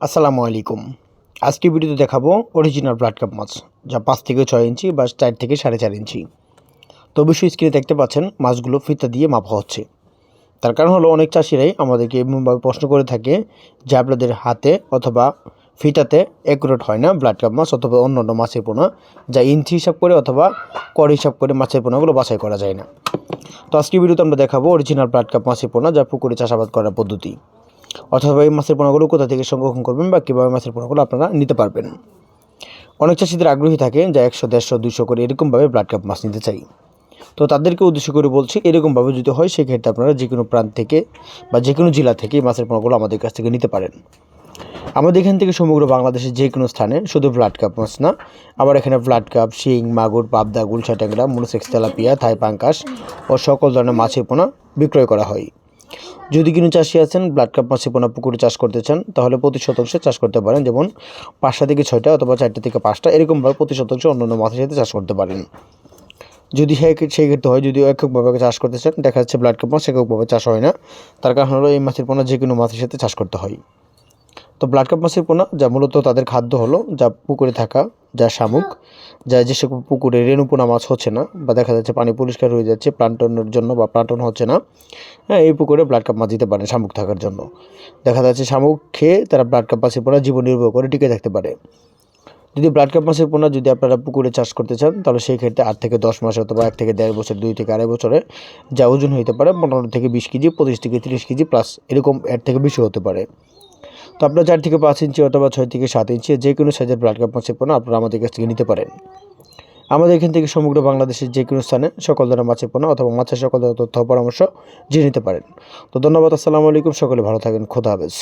আসসালামু আলাইকুম। আজকে ভিডিওতে দেখাবো অরিজিনাল ব্লাড কাপ মাছ, যা পাঁচ থেকে ছয় ইঞ্চি বা চার থেকে সাড়ে চার ইঞ্চি। তো অবশ্যই স্ক্রিনে দেখতে পাচ্ছেন, মাছগুলো ফিতা দিয়ে মাপা হচ্ছে। তার কারণ হলো, অনেক চাষিরাই আমাদেরকে এমনভাবে প্রশ্ন করে থাকে যে আপনাদের হাতে অথবা ফিতাতে অ্যাকুরেট হয় না ব্লাড কাপ মাছ অথবা অন্য অন্য মাছের পোনা, যা ইঞ্চি হিসাব করে অথবা কর হিসাব করে মাছের পোনাগুলো বাছাই করা যায় না। তো আজকে ভিডিওতে আমরা দেখাবো অরিজিনাল ব্লাড কাপ মাছের পোনা, যা পুকুরে চাষাবাদ করার পদ্ধতি। অথবা এই মাছের পোনাগুলো কোথা থেকে সংরক্ষণ করবেন বা কীভাবে মাছের পোনাগুলো আপনারা নিতে পারবেন। অনেক চাষিদের আগ্রহী থাকে যা একশো, দেড়শো দুশো করে এরকমভাবে ব্লাড কাপ মাছ নিতে চাই। তো তাদেরকে উদ্দেশ্য করে বলছি, এরকমভাবে যদি হয়, সেক্ষেত্রে আপনারা যে কোনো প্রান্ত থেকে বা যে কোনো জেলা থেকে মাছের পোনাগুলো আমাদের কাছ থেকে নিতে পারেন। আমাদের এখান থেকে সমগ্র বাংলাদেশের যে কোনো স্থানে শুধু ব্লাড কাপ মাছ না, আবার এখানে ব্লাড কাপ শিং, মাগুর, পাবদা গুলশা ট্যাংরা, মনোসেক্স, তেলাপিয়া, থাই পাঙ্কাস ও সকল ধরনের মাছের পোনা বিক্রয় করা হয়। যদি কোনো চাষি আছেন ব্লাড কাপ মাছের পোনা পুকুরে চাষ করতে চান, তাহলে প্রতি শতাংশে চাষ করতে পারেন। যেমন পাঁচটা থেকে ছয়টা অথবা চারটা থেকে পাঁচটা, এরকমভাবে প্রতি শতাংশ অন্যান্য মাছের সাথে চাষ করতে পারেন। যদি সেই ক্ষেত্রে হয় যদি এককভাবে চাষ করতে চান, দেখা যাচ্ছে ব্লাড কাপ মাছ এককভাবে চাষ হয় না। তার কারণ হলো এই মাছের পোনা যে কোনো মাছের সাথে চাষ করতে হয়। তো ব্লাড কাপ মাছের পোনা, যা মূলত তাদের খাদ্য হলো, যা পুকুরে থাকা যা শামুক, যা যে সকল পুকুরে রেণুপোনা মাছ হচ্ছে না বা দেখা যাচ্ছে পানি পরিষ্কার হয়ে যাচ্ছে, প্লান্টনের জন্য বা প্লান্টন হচ্ছে না হ্যাঁ এই পুকুরে ব্লাড কাপ মাছ দিতে পারে শামুক থাকার জন্য। দেখা যাচ্ছে শামুক খেয়ে তারা ব্লাড কাপ মাছের পোনা জীবন নির্ভর করে টিকে থাকতে পারে। যদি ব্লাড কাপ মাছের পোনা যদি আপনারা পুকুরে চাষ করতে চান, তাহলে সেই ক্ষেত্রে আট থেকে দশ মাস অথবা এক থেকে দেড় বছর, দুই থেকে আড়াই বছরে যা ওজন হতে পারে পনেরো থেকে বিশ কেজি, পঁচিশ থেকে তিরিশ কেজি প্লাস এরকম এর থেকে বেশি হতে পারে। তো আপনার চার থেকে পাঁচ ইঞ্চি অথবা ছয় থেকে সাত ইঞ্চি যে কোনো সাইজের ব্লাড কাপ মাছের পোনা আপনারা আমাদের কাছ থেকে নিতে পারেন। আমাদের এখান থেকে সমগ্র বাংলাদেশের যে কোনো স্থানে সকল ধরনের মাছের পোনা অথবা মাছের সকল ধরনের তথ্য পরামর্শ জেনে নিতে পারেন। তো ধন্যবাদ, আসসালামু আলাইকুম, সকলে ভালো থাকেন, খোদা হাফেজ।